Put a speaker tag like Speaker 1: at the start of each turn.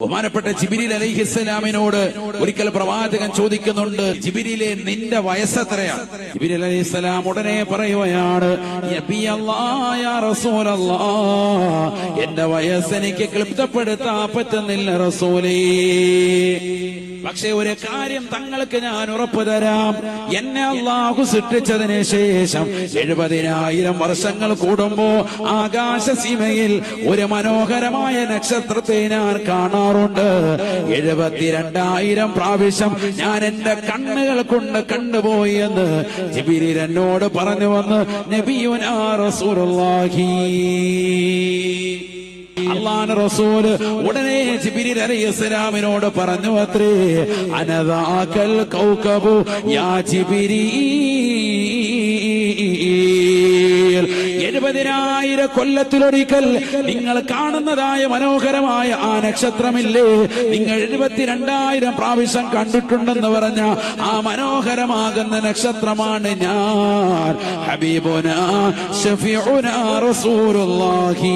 Speaker 1: ബഹുമാനപ്പെട്ട ജിബിരിൽ അലൈഹിസ്സലാമിനോട് ഒരിക്കൽ പ്രവാചകൻ ചോദിക്കുന്നുണ്ട് ജിബിരിലെ നിന്റെ വയസ്സ് എത്രയാണ് ജിബിരി അലൈഹിസ്സലാം ഉടനെ പറയുകയാണ് "നബി അല്ലാ, യാ റസൂലല്ലാ, എന്റെ വയസ്സ് എനിക്ക് ക്ലിപ്തപ്പെടുത്താൻ പറ്റുന്നില്ല റസൂലേ. പക്ഷെ ഒരു കാര്യം തങ്ങൾക്ക് ഞാൻ ഉറപ്പു തരാം എന്നെ അള്ളാഹു സൃഷ്ടിച്ചതിന് ശേഷം എഴുപതിനായിരം വർഷങ്ങൾ കൂടുമ്പോ ആകാശസീമയിൽ ഒരു മനോഹരമായ നക്ഷത്രത്തെ ഞാൻ കാണാറുണ്ട് എഴുപത്തിരണ്ടായിരം പ്രാവശ്യം ഞാൻ എന്റെ കണ്ണുകൾ കൊണ്ട് കണ്ടുപോയി എന്ന് ജിബിരിൽ പറഞ്ഞു വന്ന് നബിയുനാ ഉടനെ ജിബിരിൽ പറഞ്ഞു അത്രേ അനതാക്കൽ കൗകബു യാ ജിബിരി. എഴുപതിനായിരം കൊല്ലത്തിലൊരിക്കൽ നിങ്ങൾ കാണുന്നതായ മനോഹരമായ ആ നക്ഷത്രമില്ലേ? നിങ്ങൾ എഴുപത്തിരണ്ടായിരം പ്രാവശ്യം കണ്ടിട്ടുണ്ടെന്ന് പറഞ്ഞ ആ മനോഹരമാകുന്ന നക്ഷത്രമാണ് ഞാൻ. ഹബീബുന ഷഫീഉന റസൂലുള്ളാഹി.